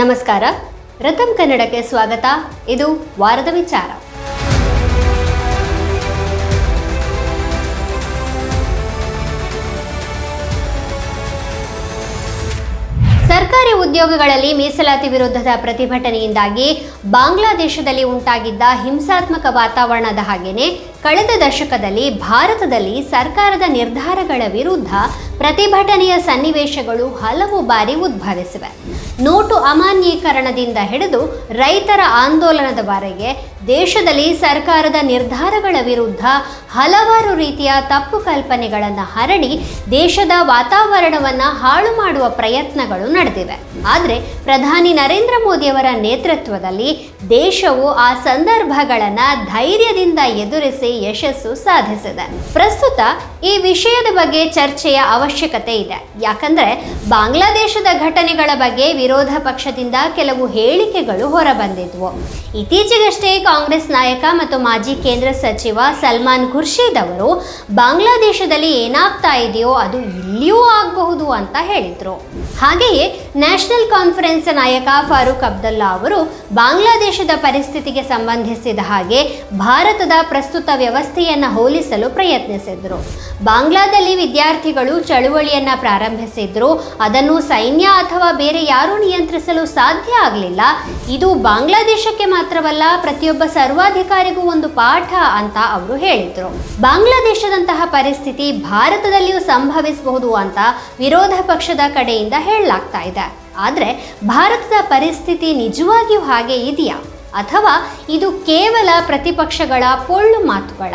ನಮಸ್ಕಾರ. ರತಮ್ ಕನ್ನಡಕ್ಕೆ ಸ್ವಾಗತ. ಇದು ವಾರದ ವಿಚಾರ. ಸರ್ಕಾರಿ ಉದ್ಯೋಗಗಳಲ್ಲಿ ಮೀಸಲಾತಿ ವಿರುದ್ಧದ ಪ್ರತಿಭಟನೆಯಿಂದಾಗಿ ಬಾಂಗ್ಲಾದೇಶದಲ್ಲಿ ಉಂಟಾಗಿದ್ದ ಹಿಂಸಾತ್ಮಕ ವಾತಾವರಣದ ಹಾಗೆಯೇ ಕಳೆದ ದಶಕದಲ್ಲಿ ಭಾರತದಲ್ಲಿ ಸರ್ಕಾರದ ನಿರ್ಧಾರಗಳ ವಿರುದ್ಧ ಪ್ರತಿಭಟನೆಯ ಸನ್ನಿವೇಶಗಳು ಹಲವು ಬಾರಿ ಉದ್ಭವಿಸಿವೆ. ನೋಟು ಅಮಾನ್ಯೀಕರಣದಿಂದ ಹಿಡಿದು ರೈತರ ಆಂದೋಲನದವರೆಗೆ ದೇಶದಲ್ಲಿ ಸರ್ಕಾರದ ನಿರ್ಧಾರಗಳ ವಿರುದ್ಧ ಹಲವಾರು ರೀತಿಯ ತಪ್ಪು ಕಲ್ಪನೆಗಳನ್ನು ಹರಡಿ ದೇಶದ ವಾತಾವರಣವನ್ನು ಹಾಳು ಮಾಡುವ ಪ್ರಯತ್ನಗಳು ನಡೆದಿವೆ. ಆದರೆ ಪ್ರಧಾನಿ ನರೇಂದ್ರ ಮೋದಿಯವರ ನೇತೃತ್ವದಲ್ಲಿ ದೇಶವು ಆ ಸಂದರ್ಭಗಳನ್ನು ಧೈರ್ಯದಿಂದ ಎದುರಿಸಿ ಯಶಸ್ಸು ಸಾಧಿಸಿದೆ. ಪ್ರಸ್ತುತ ಈ ವಿಷಯದ ಬಗ್ಗೆ ಚರ್ಚೆಯ ಅವಶ್ಯಕತೆ ಇದೆ. ಯಾಕಂದರೆ ಬಾಂಗ್ಲಾದೇಶದ ಘಟನೆಗಳ ಬಗ್ಗೆ ವಿರೋಧ ಪಕ್ಷದಿಂದ ಕೆಲವು ಹೇಳಿಕೆಗಳು ಹೊರಬಂದಿದ್ವು. ಇತ್ತೀಚೆಗಷ್ಟೇ ಕಾಂಗ್ರೆಸ್ ನಾಯಕ ಮತ್ತು ಮಾಜಿ ಕೇಂದ್ರ ಸಚಿವ ಸಲ್ಮಾನ್ ಖುರ್ಷೀದ್ ಅವರು, ಬಾಂಗ್ಲಾದೇಶದಲ್ಲಿ ಏನಾಗ್ತಾ ಇದೆಯೋ ಅದು ಇಲ್ಲಿಯೂ ಆಗಬಹುದು ಅಂತ ಹೇಳಿದರು. ಹಾಗೆಯೇ ನ್ಯಾಷನಲ್ ಕಾನ್ಫರೆನ್ಸ್ ನಾಯಕ ಫಾರೂಕ್ ಅಬ್ದುಲ್ಲಾ ಅವರು ಬಾಂಗ್ಲಾದೇಶದ ಪರಿಸ್ಥಿತಿಗೆ ಸಂಬಂಧಿಸಿದ ಹಾಗೆ ಭಾರತದ ಪ್ರಸ್ತುತ ವ್ಯವಸ್ಥೆಯನ್ನು ಹೋಲಿಸಲು ಪ್ರಯತ್ನಿಸಿದರು. ಬಾಂಗ್ಲಾದಲ್ಲಿ ವಿದ್ಯಾರ್ಥಿಗಳು ಚಳುವಳಿಯನ್ನು ಪ್ರಾರಂಭಿಸಿದ್ರು. ಅದನ್ನು ಸೈನ್ಯ ಅಥವಾ ಬೇರೆ ಯಾರೂ ನಿಯಂತ್ರಿಸಲು ಸಾಧ್ಯ ಆಗಲಿಲ್ಲ. ಇದು ಬಾಂಗ್ಲಾದೇಶಕ್ಕೆ ಮಾತ್ರವಲ್ಲ, ಪ್ರತಿಯೊಬ್ಬ ಸರ್ವಾಧಿಕಾರಿಗೂ ಒಂದು ಪಾಠ ಅಂತ ಅವರು ಹೇಳಿದರು. ಬಾಂಗ್ಲಾದೇಶದಂತಹ ಪರಿಸ್ಥಿತಿ ಭಾರತದಲ್ಲಿಯೂ ಸಂಭವಿಸಬಹುದು ಅಂತ ವಿರೋಧ ಪಕ್ಷದ ಕಡೆಯಿಂದ ಹೇಳಲಾಗ್ತಾ ಇದೆ. ಆದರೆ ಭಾರತದ ಪರಿಸ್ಥಿತಿ ನಿಜವಾಗಿಯೂ ಹಾಗೆ ಇದೆಯಾ? ಅಥವಾ ಇದು ಕೇವಲ ಪ್ರತಿಪಕ್ಷಗಳ ಪೊಳ್ಳು ಮಾತುಗಳ?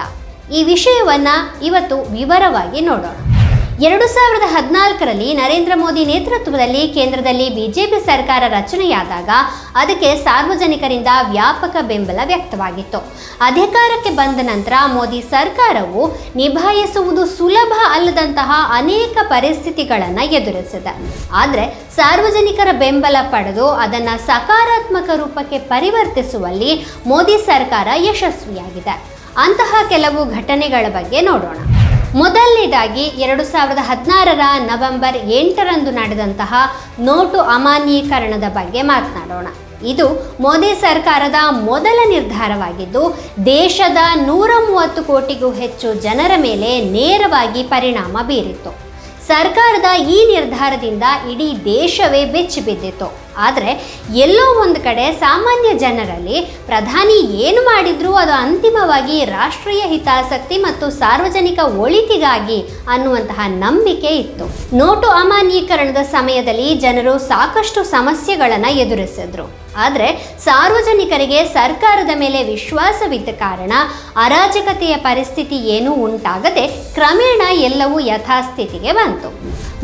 ಈ ವಿಷಯವನ್ನ ಇವತ್ತು ವಿವರವಾಗಿ ನೋಡೋಣ. ಎರಡು ಸಾವಿರದ ಹದಿನಾಲ್ಕರಲ್ಲಿ ನರೇಂದ್ರ ಮೋದಿ ನೇತೃತ್ವದಲ್ಲಿ ಕೇಂದ್ರದಲ್ಲಿ ಬಿಜೆಪಿ ಸರ್ಕಾರ ರಚನೆಯಾದಾಗ ಅದಕ್ಕೆ ಸಾರ್ವಜನಿಕರಿಂದ ವ್ಯಾಪಕ ಬೆಂಬಲ ವ್ಯಕ್ತವಾಗಿತ್ತು. ಅಧಿಕಾರಕ್ಕೆ ಬಂದ ನಂತರ ಮೋದಿ ಸರ್ಕಾರವು ನಿಭಾಯಿಸುವುದು ಸುಲಭ ಅಲ್ಲದಂತಹ ಅನೇಕ ಪರಿಸ್ಥಿತಿಗಳನ್ನು ಎದುರಿಸಿದೆ. ಆದರೆ ಸಾರ್ವಜನಿಕರ ಬೆಂಬಲ ಪಡೆದು ಅದನ್ನು ಸಕಾರಾತ್ಮಕ ರೂಪಕ್ಕೆ ಪರಿವರ್ತಿಸುವಲ್ಲಿ ಮೋದಿ ಸರ್ಕಾರ ಯಶಸ್ವಿಯಾಗಿದೆ. ಅಂತಹ ಕೆಲವು ಘಟನೆಗಳ ಬಗ್ಗೆ ನೋಡೋಣ. ಮೊದಲನೇದಾಗಿ ಎರಡು ಸಾವಿರದ ಹದಿನಾರರ ನವೆಂಬರ್ ಎಂಟರಂದು ನಡೆದಂತಹ ನೋಟು ಅಮಾನ್ಯೀಕರಣದ ಬಗ್ಗೆ ಮಾತನಾಡೋಣ. ಇದು ಮೋದಿ ಸರ್ಕಾರದ ಮೊದಲ ನಿರ್ಧಾರವಾಗಿದ್ದು, ದೇಶದ ನೂರ ಮೂವತ್ತು ಕೋಟಿಗೂ ಹೆಚ್ಚು ಜನರ ಮೇಲೆ ನೇರವಾಗಿ ಪರಿಣಾಮ ಬೀರಿತ್ತು. ಸರ್ಕಾರದ ಈ ನಿರ್ಧಾರದಿಂದ ಇಡೀ ದೇಶವೇ ಬೆಚ್ಚಿ ಬಿದ್ದಿತ್ತು. ಆದರೆ ಎಲ್ಲೋ ಒಂದು ಕಡೆ ಸಾಮಾನ್ಯ ಜನರಲ್ಲಿ ಪ್ರಧಾನಿ ಏನು ಮಾಡಿದ್ರೂ ಅದು ಅಂತಿಮವಾಗಿ ರಾಷ್ಟ್ರೀಯ ಹಿತಾಸಕ್ತಿ ಮತ್ತು ಸಾರ್ವಜನಿಕ ಒಳಿತಿಗಾಗಿ ಅನ್ನುವಂತಹ ನಂಬಿಕೆ ಇತ್ತು. ನೋಟು ಅಮಾನ್ಯೀಕರಣದ ಸಮಯದಲ್ಲಿ ಜನರು ಸಾಕಷ್ಟು ಸಮಸ್ಯೆಗಳನ್ನು ಎದುರಿಸಿದ್ರು. ಆದರೆ ಸಾರ್ವಜನಿಕರಿಗೆ ಸರ್ಕಾರದ ಮೇಲೆ ವಿಶ್ವಾಸವಿದ್ದ ಕಾರಣ ಅರಾಜಕತೆಯ ಪರಿಸ್ಥಿತಿ ಏನೂ ಉಂಟಾಗದೆ ಕ್ರಮೇಣ ಎಲ್ಲವೂ ಯಥಾಸ್ಥಿತಿಗೆ ಬಂತು.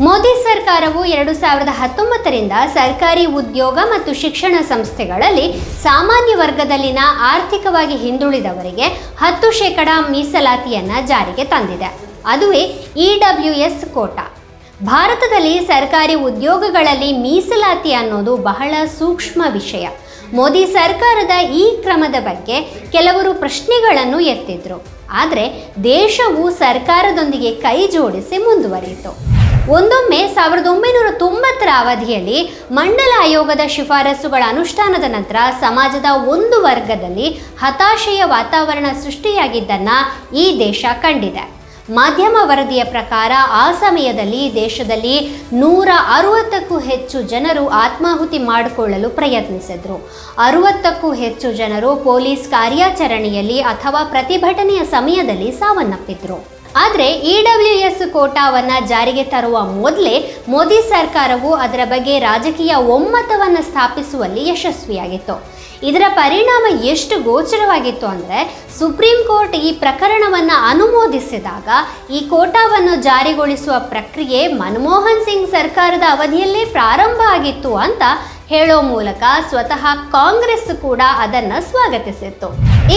ಮೋದಿ ಸರ್ಕಾರವು ಎರಡು ಸಾವಿರದ ಹತ್ತೊಂಬತ್ತರಿಂದ ಸರ್ಕಾರಿ ಉದ್ಯೋಗ ಮತ್ತು ಶಿಕ್ಷಣ ಸಂಸ್ಥೆಗಳಲ್ಲಿ ಸಾಮಾನ್ಯ ವರ್ಗದಲ್ಲಿನ ಆರ್ಥಿಕವಾಗಿ ಹಿಂದುಳಿದವರಿಗೆ ಹತ್ತು ಶೇಕಡ ಮೀಸಲಾತಿಯನ್ನು ಜಾರಿಗೆ ತಂದಿದೆ. ಅದುವೇ ಇ ಡಬ್ಲ್ಯೂ ಎಸ್ ಕೋಟಾ. ಭಾರತದಲ್ಲಿ ಸರ್ಕಾರಿ ಉದ್ಯೋಗಗಳಲ್ಲಿ ಮೀಸಲಾತಿ ಅನ್ನೋದು ಬಹಳ ಸೂಕ್ಷ್ಮ ವಿಷಯ. ಮೋದಿ ಸರ್ಕಾರದ ಈ ಕ್ರಮದ ಬಗ್ಗೆ ಕೆಲವರು ಪ್ರಶ್ನೆಗಳನ್ನು ಎತ್ತಿದ್ರು. ಆದರೆ ದೇಶವು ಸರ್ಕಾರದೊಂದಿಗೆ ಕೈ ಜೋಡಿಸಿ ಮುಂದುವರಿಯಿತು. ಒಂದೊಮ್ಮೆ ಸಾವಿರದ ಒಂಬೈನೂರ ತೊಂಬತ್ತರ ಅವಧಿಯಲ್ಲಿ ಮಂಡಲ ಆಯೋಗದ ಶಿಫಾರಸುಗಳ ಅನುಷ್ಠಾನದ ನಂತರ ಸಮಾಜದ ಒಂದು ವರ್ಗದಲ್ಲಿ ಹತಾಶೆಯ ವಾತಾವರಣ ಸೃಷ್ಟಿಯಾಗಿದ್ದನ್ನು ಈ ದೇಶ ಕಂಡಿದೆ. ಮಾಧ್ಯಮ ವರದಿಯ ಪ್ರಕಾರ ಆ ಸಮಯದಲ್ಲಿ ದೇಶದಲ್ಲಿ ನೂರ ಅರುವತ್ತಕ್ಕೂ ಹೆಚ್ಚು ಜನರು ಆತ್ಮಾಹುತಿ ಮಾಡಿಕೊಳ್ಳಲು ಪ್ರಯತ್ನಿಸಿದರು. ಅರುವತ್ತಕ್ಕೂ ಹೆಚ್ಚು ಜನರು ಪೊಲೀಸ್ ಕಾರ್ಯಾಚರಣೆಯಲ್ಲಿ ಅಥವಾ ಪ್ರತಿಭಟನೆಯ ಸಮಯದಲ್ಲಿ ಸಾವನ್ನಪ್ಪಿದ್ರು. ಆದರೆ ಇ ಡಬ್ಲ್ಯೂ ಎಸ್ ಕೋಟಾವನ್ನು ಜಾರಿಗೆ ತರುವ ಮೊದಲೇ ಮೋದಿ ಸರ್ಕಾರವು ಅದರ ಬಗ್ಗೆ ರಾಜಕೀಯ ಒಮ್ಮತವನ್ನು ಸ್ಥಾಪಿಸುವಲ್ಲಿ ಯಶಸ್ವಿಯಾಗಿತ್ತು. ಇದರ ಪರಿಣಾಮ ಎಷ್ಟು ಗೋಚರವಾಗಿತ್ತು ಅಂದರೆ ಸುಪ್ರೀಂ ಕೋರ್ಟ್ ಈ ಪ್ರಕರಣವನ್ನು ಅನುಮೋದಿಸಿದಾಗ ಈ ಕೋಟಾವನ್ನು ಜಾರಿಗೊಳಿಸುವ ಪ್ರಕ್ರಿಯೆ ಮನಮೋಹನ್ ಸಿಂಗ್ ಸರ್ಕಾರದ ಅವಧಿಯಲ್ಲೇ ಪ್ರಾರಂಭ ಆಗಿತ್ತು ಅಂತ ಹೇಳೋ ಮೂಲಕ ಸ್ವತಃ ಕಾಂಗ್ರೆಸ್ ಕೂಡ ಅದನ್ನು ಸ್ವಾಗತಿಸಿತ್ತು.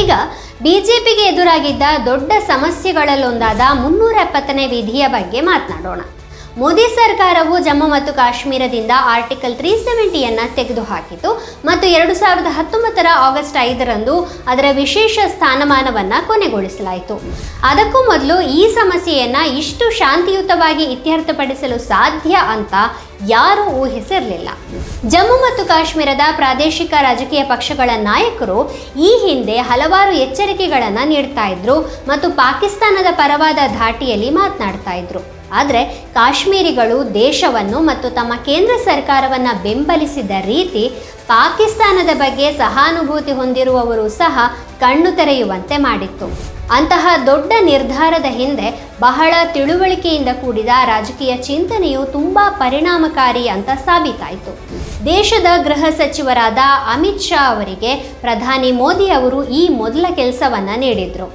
ಈಗ ಬಿಜೆಪಿಗೆ ಎದುರಾಗಿದ್ದ ದೊಡ್ಡ ಸಮಸ್ಯೆಗಳಲ್ಲೊಂದಾದ ಮುನ್ನೂರ ಎಪ್ಪತ್ತನೇ ವಿಧಿಯ ಬಗ್ಗೆ ಮಾತನಾಡೋಣ. ಮೋದಿ ಸರ್ಕಾರವು ಜಮ್ಮು ಮತ್ತು ಕಾಶ್ಮೀರದಿಂದ ಆರ್ಟಿಕಲ್ ತ್ರೀ ಸೆವೆಂಟಿಯನ್ನು ತೆಗೆದುಹಾಕಿತು ಮತ್ತು ಎರಡು ಸಾವಿರದ ಹತ್ತೊಂಬತ್ತರ ಆಗಸ್ಟ್ ಐದರಂದು ಅದರ ವಿಶೇಷ ಸ್ಥಾನಮಾನವನ್ನು ಕೊನೆಗೊಳಿಸಲಾಯಿತು. ಅದಕ್ಕೂ ಮೊದಲು ಈ ಸಮಸ್ಯೆಯನ್ನು ಇಷ್ಟು ಶಾಂತಿಯುತವಾಗಿ ಇತ್ಯರ್ಥಪಡಿಸಲು ಸಾಧ್ಯ ಅಂತ ಯಾರೂ ಊಹಿಸಿರಲಿಲ್ಲ. ಜಮ್ಮು ಮತ್ತು ಕಾಶ್ಮೀರದ ಪ್ರಾದೇಶಿಕ ರಾಜಕೀಯ ಪಕ್ಷಗಳ ನಾಯಕರು ಈ ಹಿಂದೆ ಹಲವಾರು ಎಚ್ಚರಿಕೆಗಳನ್ನು ನೀಡ್ತಾ ಇದ್ರು ಮತ್ತು ಪಾಕಿಸ್ತಾನದ ಪರವಾದ ಧಾಟಿಯಲ್ಲಿ ಮಾತನಾಡ್ತಾ ಇದ್ರು. ಆದರೆ ಕಾಶ್ಮೀರಿಗಳು ದೇಶವನ್ನು ಮತ್ತು ತಮ್ಮ ಕೇಂದ್ರ ಸರ್ಕಾರವನ್ನು ಬೆಂಬಲಿಸಿದ ರೀತಿ ಪಾಕಿಸ್ತಾನದ ಬಗ್ಗೆ ಸಹಾನುಭೂತಿ ಹೊಂದಿರುವವರು ಸಹ ಕಣ್ಣು ತೆರೆಯುವಂತೆ ಮಾಡಿತ್ತು. ಅಂತಹ ದೊಡ್ಡ ನಿರ್ಧಾರದ ಹಿಂದೆ ಬಹಳ ತಿಳುವಳಿಕೆಯಿಂದ ಕೂಡಿದ ರಾಜಕೀಯ ಚಿಂತನೆಯು ತುಂಬ ಪರಿಣಾಮಕಾರಿ ಅಂತ ಸಾಬೀತಾಯಿತು. ದೇಶದ ಗೃಹ ಸಚಿವರಾದ ಅಮಿತ್ ಶಾ ಅವರಿಗೆ ಪ್ರಧಾನಿ ಮೋದಿ ಅವರು ಈ ಮೊದಲ ಕೆಲಸವನ್ನು ನೀಡಿದರು.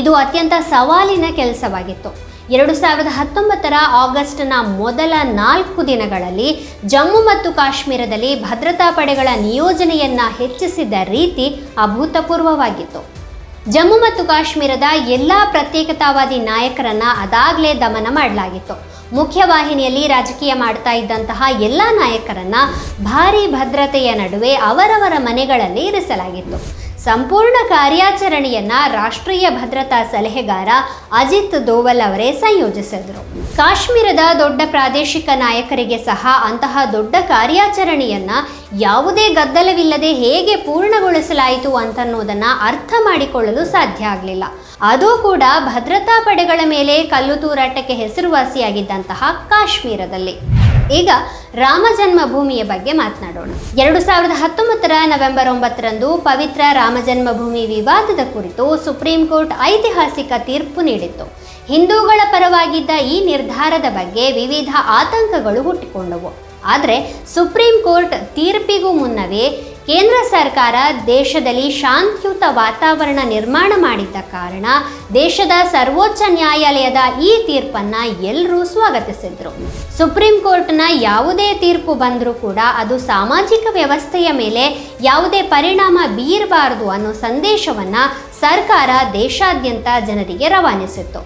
ಇದು ಅತ್ಯಂತ ಸವಾಲಿನ ಕೆಲಸವಾಗಿತ್ತು. ಎರಡು ಸಾವಿರದ ಹತ್ತೊಂಬತ್ತರ ಆಗಸ್ಟ್ನ ಮೊದಲ ನಾಲ್ಕು ದಿನಗಳಲ್ಲಿ ಜಮ್ಮು ಮತ್ತು ಕಾಶ್ಮೀರದಲ್ಲಿ ಭದ್ರತಾ ಪಡೆಗಳ ನಿಯೋಜನೆಯನ್ನು ಹೆಚ್ಚಿಸಿದ ರೀತಿ ಅಭೂತಪೂರ್ವವಾಗಿತ್ತು. ಜಮ್ಮು ಮತ್ತು ಕಾಶ್ಮೀರದ ಎಲ್ಲ ಪ್ರತ್ಯೇಕತಾವಾದಿ ನಾಯಕರನ್ನು ಅದಾಗಲೇ ದಮನ ಮಾಡಲಾಗಿತ್ತು. ಮುಖ್ಯವಾಹಿನಿಯಲ್ಲಿ ರಾಜಕೀಯ ಮಾಡ್ತಾ ಇದ್ದಂತಹ ಎಲ್ಲ ನಾಯಕರನ್ನ ಭಾರಿ ಭದ್ರತೆಯ ನಡುವೆ ಅವರವರ ಮನೆಗಳಲ್ಲಿ ಇರಿಸಲಾಗಿತ್ತು. ಸಂಪೂರ್ಣ ಕಾರ್ಯಾಚರಣೆಯನ್ನ ರಾಷ್ಟ್ರೀಯ ಭದ್ರತಾ ಸಲಹೆಗಾರ ಅಜಿತ್ ದೋವಲ್ ಅವರೇ ಸಂಯೋಜಿಸಿದರು. ಕಾಶ್ಮೀರದ ದೊಡ್ಡ ಪ್ರಾದೇಶಿಕ ನಾಯಕರಿಗೆ ಸಹ ಅಂತಹ ದೊಡ್ಡ ಕಾರ್ಯಾಚರಣೆಯನ್ನ ಯಾವುದೇ ಗದ್ದಲವಿಲ್ಲದೆ ಹೇಗೆ ಪೂರ್ಣಗೊಳಿಸಲಾಯಿತು ಅಂತನ್ನೋದನ್ನ ಅರ್ಥ ಮಾಡಿಕೊಳ್ಳಲು ಸಾಧ್ಯ ಆಗಲಿಲ್ಲ. ಅದು ಕೂಡ ಭದ್ರತಾ ಪಡೆಗಳ ಮೇಲೆ ಕಲ್ಲು ತೂರಾಟಕ್ಕೆ ಹೆಸರುವಾಸಿಯಾಗಿದ್ದಂತಹ ಕಾಶ್ಮೀರದಲ್ಲಿ. ಈಗ ರಾಮ ಜನ್ಮಭೂಮಿಯ ಬಗ್ಗೆ ಮಾತನಾಡೋಣ. ಎರಡು ಸಾವಿರದ ಹತ್ತೊಂಬತ್ತರ ನವೆಂಬರ್ ಒಂಬತ್ತರಂದು ಪವಿತ್ರ ರಾಮ ಜನ್ಮಭೂಮಿ ವಿವಾದದ ಕುರಿತು ಸುಪ್ರೀಂ ಕೋರ್ಟ್ ಐತಿಹಾಸಿಕ ತೀರ್ಪು ನೀಡಿತ್ತು. ಹಿಂದೂಗಳ ಪರವಾಗಿದ್ದ ಈ ನಿರ್ಧಾರದ ಬಗ್ಗೆ ವಿವಿಧ ಆತಂಕಗಳು ಹುಟ್ಟಿಕೊಂಡವು. ಆದರೆ ಸುಪ್ರೀಂ ಕೋರ್ಟ್ ತೀರ್ಪಿಗೂ ಮುನ್ನವೇ ಕೇಂದ್ರ ಸರ್ಕಾರ ದೇಶದಲ್ಲಿ ಶಾಂತಿಯುತ ವಾತಾವರಣ ನಿರ್ಮಾಣ ಮಾಡಿದ್ದ ಕಾರಣ ದೇಶದ ಸರ್ವೋಚ್ಚ ನ್ಯಾಯಾಲಯದ ಈ ತೀರ್ಪನ್ನ ಎಲ್ಲರೂ ಸ್ವಾಗತಿಸಿದ್ರು. ಸುಪ್ರೀಂ ಕೋರ್ಟ್ನ ಯಾವುದೇ ತೀರ್ಪು ಬಂದರೂ ಕೂಡ ಅದು ಸಾಮಾಜಿಕ ವ್ಯವಸ್ಥೆಯ ಮೇಲೆ ಯಾವುದೇ ಪರಿಣಾಮ ಬೀರಬಾರದು ಅನ್ನೋ ಸಂದೇಶವನ್ನ ಸರ್ಕಾರ ದೇಶಾದ್ಯಂತ ಜನರಿಗೆ ರವಾನಿಸಿತ್ತು.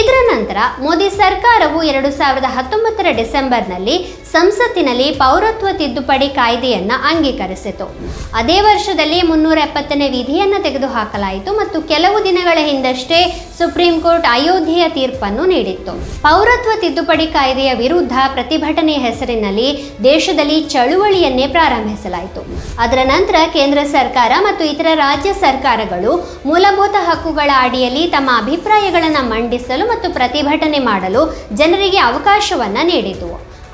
ಇದರ ನಂತರ ಮೋದಿ ಸರ್ಕಾರವು ಎರಡು ಸಾವಿರದ ಹತ್ತೊಂಬತ್ತರ ಡಿಸೆಂಬರ್ನಲ್ಲಿ ಸಂಸತ್ತಿನಲ್ಲಿ ಪೌರತ್ವ ತಿದ್ದುಪಡಿ ಕಾಯ್ದೆಯನ್ನು ಅಂಗೀಕರಿಸಿತು. ಅದೇ ವರ್ಷದಲ್ಲಿ ಮುನ್ನೂರ ಎಪ್ಪತ್ತನೇ ವಿಧಿಯನ್ನು ತೆಗೆದುಹಾಕಲಾಯಿತು ಮತ್ತು ಕೆಲವು ದಿನಗಳ ಹಿಂದಷ್ಟೇ ಸುಪ್ರೀಂ ಕೋರ್ಟ್ ಅಯೋಧ್ಯೆಯ ತೀರ್ಪನ್ನು ನೀಡಿತ್ತು. ಪೌರತ್ವ ತಿದ್ದುಪಡಿ ಕಾಯ್ದೆಯ ವಿರುದ್ಧ ಪ್ರತಿಭಟನೆಯ ಹೆಸರಿನಲ್ಲಿ ದೇಶದಲ್ಲಿ ಚಳುವಳಿಯನ್ನೇ ಪ್ರಾರಂಭಿಸಲಾಯಿತು. ಅದರ ನಂತರ ಕೇಂದ್ರ ಸರ್ಕಾರ ಮತ್ತು ಇತರ ರಾಜ್ಯ ಸರ್ಕಾರಗಳು ಮೂಲಭೂತ ಹಕ್ಕುಗಳ ಅಡಿಯಲ್ಲಿ ತಮ್ಮ ಅಭಿಪ್ರಾಯಗಳನ್ನು ಮಂಡಿಸಲು ಮತ್ತು ಪ್ರತಿಭಟನೆ ಮಾಡಲು ಜನರಿಗೆ ಅವಕಾಶವನ್ನು ನೀಡಿತು.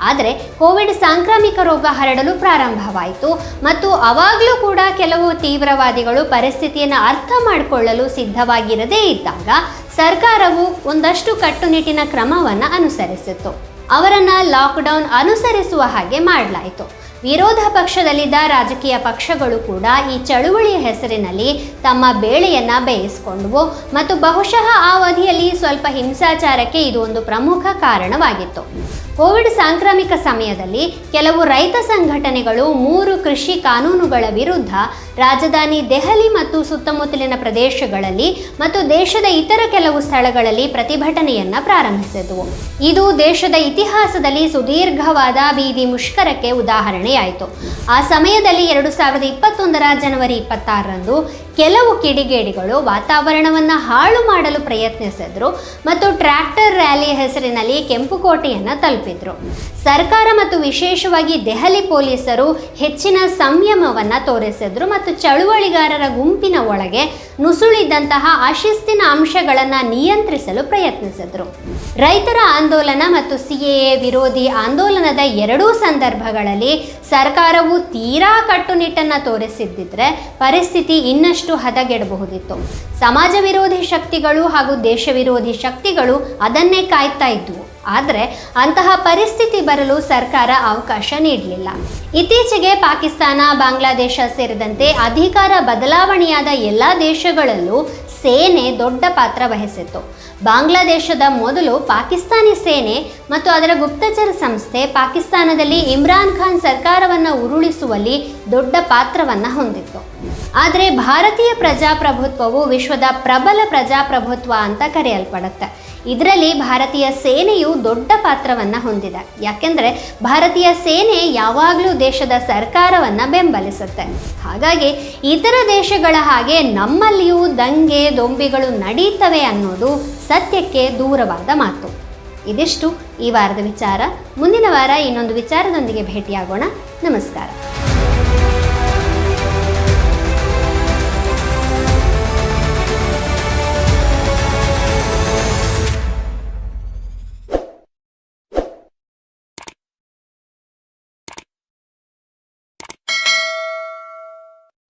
ಆದರೆ ಕೋವಿಡ್ ಸಾಂಕ್ರಾಮಿಕ ರೋಗ ಹರಡಲು ಪ್ರಾರಂಭವಾಯಿತು. ಮತ್ತು ಅವಾಗಲೂ ಕೂಡ ಕೆಲವು ತೀವ್ರವಾದಿಗಳು ಪರಿಸ್ಥಿತಿಯನ್ನು ಅರ್ಥ ಮಾಡಿಕೊಳ್ಳಲು ಸಿದ್ಧವಾಗಿರದೇ ಇದ್ದಾಗ ಸರ್ಕಾರವು ಒಂದಷ್ಟು ಕಟ್ಟುನಿಟ್ಟಿನ ಕ್ರಮವನ್ನು ಅನುಸರಿಸಿತ್ತು. ಅವರನ್ನು ಲಾಕ್ಡೌನ್ ಅನುಸರಿಸುವ ಹಾಗೆ ಮಾಡಲಾಯಿತು. ವಿರೋಧ ಪಕ್ಷದಲ್ಲಿದ್ದ ರಾಜಕೀಯ ಪಕ್ಷಗಳು ಕೂಡ ಈ ಚಳುವಳಿಯ ಹೆಸರಿನಲ್ಲಿ ತಮ್ಮ ಬೇಳೆಯನ್ನು ಬೇಯಿಸಿಕೊಂಡವು ಮತ್ತು ಬಹುಶಃ ಆ ಅವಧಿಯಲ್ಲಿ ಸ್ವಲ್ಪ ಹಿಂಸಾಚಾರಕ್ಕೆ ಇದು ಒಂದು ಪ್ರಮುಖ ಕಾರಣವಾಗಿತ್ತು. ಕೋವಿಡ್ ಸಾಂಕ್ರಾಮಿಕ ಸಮಯದಲ್ಲಿ ಕೆಲವು ರೈತ ಸಂಘಟನೆಗಳು ಮೂರು ಕೃಷಿ ಕಾನೂನುಗಳ ವಿರುದ್ಧ ರಾಜಧಾನಿ ದೆಹಲಿ ಮತ್ತು ಸುತ್ತಮುತ್ತಲಿನ ಪ್ರದೇಶಗಳಲ್ಲಿ ಮತ್ತು ದೇಶದ ಇತರ ಕೆಲವು ಸ್ಥಳಗಳಲ್ಲಿ ಪ್ರತಿಭಟನೆಯನ್ನ ಪ್ರಾರಂಭಿಸಿದವು. ಇದು ದೇಶದ ಇತಿಹಾಸದಲ್ಲಿ ಸುದೀರ್ಘವಾದ ಬೀದಿ ಮುಷ್ಕರಕ್ಕೆ ಉದಾಹರಣೆಯಾಯಿತು. ಆ ಸಮಯದಲ್ಲಿ ಎರಡು ಸಾವಿರದ ಇಪ್ಪತ್ತೊಂದರ ಜನವರಿ ಇಪ್ಪತ್ತಾರರಂದು ಕೆಲವು ಕಿಡಿಗೇಡಿಗಳು ವಾತಾವರಣವನ್ನು ಹಾಳು ಮಾಡಲು ಪ್ರಯತ್ನಿಸಿದ್ರು ಮತ್ತು ಟ್ರ್ಯಾಕ್ಟರ್ ರ್ಯಾಲಿ ಹೆಸರಿನಲ್ಲಿ ಕೆಂಪುಕೋಟೆಯನ್ನು ತಲುಪಿದ್ರು. ಸರ್ಕಾರ ಮತ್ತು ವಿಶೇಷವಾಗಿ ದೆಹಲಿ ಪೊಲೀಸರು ಹೆಚ್ಚಿನ ಸಂಯಮವನ್ನು ತೋರಿಸಿದ್ರು ಮತ್ತು ಚಳುವಳಿಗಾರರ ಗುಂಪಿನ ಒಳಗೆ ನುಸುಳಿದಂತಹ ಅಶಿಸ್ತಿನ ಅಂಶಗಳನ್ನು ನಿಯಂತ್ರಿಸಲು ಪ್ರಯತ್ನಿಸಿದ್ರು. ರೈತರ ಆಂದೋಲನ ಮತ್ತು ಸಿಎಎ ವಿರೋಧಿ ಆಂದೋಲನದ ಎರಡೂ ಸಂದರ್ಭಗಳಲ್ಲಿ ಸರ್ಕಾರವು ತೀರಾ ಕಟ್ಟುನಿಟ್ಟನ್ನು ತೋರಿಸಿದ್ದಿದ್ರೆ ಪರಿಸ್ಥಿತಿ ಇನ್ನಷ್ಟು ಹದಗೆಡಬಹುದಿತ್ತು. ಸಮಾಜ ವಿರೋಧಿ ಶಕ್ತಿಗಳು ಹಾಗೂ ದೇಶ ವಿರೋಧಿ ಶಕ್ತಿಗಳು ಅದನ್ನೇ ಕಾಯ್ತಾ ಇದ್ವು. ಆದರೆ ಅಂತಹ ಪರಿಸ್ಥಿತಿ ಬರಲು ಸರ್ಕಾರ ಅವಕಾಶ ನೀಡಲಿಲ್ಲ. ಇತ್ತೀಚೆಗೆ ಪಾಕಿಸ್ತಾನ, ಬಾಂಗ್ಲಾದೇಶ ಸೇರಿದಂತೆ ಅಧಿಕಾರ ಬದಲಾವಣೆಯಾದ ಎಲ್ಲ ದೇಶಗಳಲ್ಲೂ ಸೇನೆ ದೊಡ್ಡ ಪಾತ್ರ ವಹಿಸಿತ್ತು. ಬಾಂಗ್ಲಾದೇಶದ ಮೊದಲು ಪಾಕಿಸ್ತಾನಿ ಸೇನೆ ಮತ್ತು ಅದರ ಗುಪ್ತಚರ ಸಂಸ್ಥೆ ಪಾಕಿಸ್ತಾನದಲ್ಲಿ ಇಮ್ರಾನ್ ಖಾನ್ ಸರ್ಕಾರವನ್ನು ಉರುಳಿಸುವಲ್ಲಿ ದೊಡ್ಡ ಪಾತ್ರವನ್ನು ಹೊಂದಿತ್ತು. ಆದರೆ ಭಾರತೀಯ ಪ್ರಜಾಪ್ರಭುತ್ವವು ವಿಶ್ವದ ಪ್ರಬಲ ಪ್ರಜಾಪ್ರಭುತ್ವ ಅಂತ ಕರೆಯಲ್ಪಡುತ್ತೆ. ಇದರಲ್ಲಿ ಭಾರತೀಯ ಸೇನೆಯು ದೊಡ್ಡ ಪಾತ್ರವನ್ನು ಹೊಂದಿದೆ. ಯಾಕೆಂದರೆ ಭಾರತೀಯ ಸೇನೆ ಯಾವಾಗಲೂ ದೇಶದ ಸರ್ಕಾರವನ್ನು ಬೆಂಬಲಿಸುತ್ತೆ. ಹಾಗಾಗಿ ಇತರ ದೇಶಗಳ ಹಾಗೆ ನಮ್ಮಲ್ಲಿಯೂ ದಂಗೆ ದೊಂಬಿಗಳು ನಡೀತವೆ ಅನ್ನೋದು ಸತ್ಯಕ್ಕೆ ದೂರವಾದ ಮಾತು. ಇದಿಷ್ಟು ಈ ವಾರದ ವಿಚಾರ. ಮುಂದಿನ ವಾರ ಇನ್ನೊಂದು ವಿಚಾರದೊಂದಿಗೆ ಭೇಟಿಯಾಗೋಣ. ನಮಸ್ಕಾರ.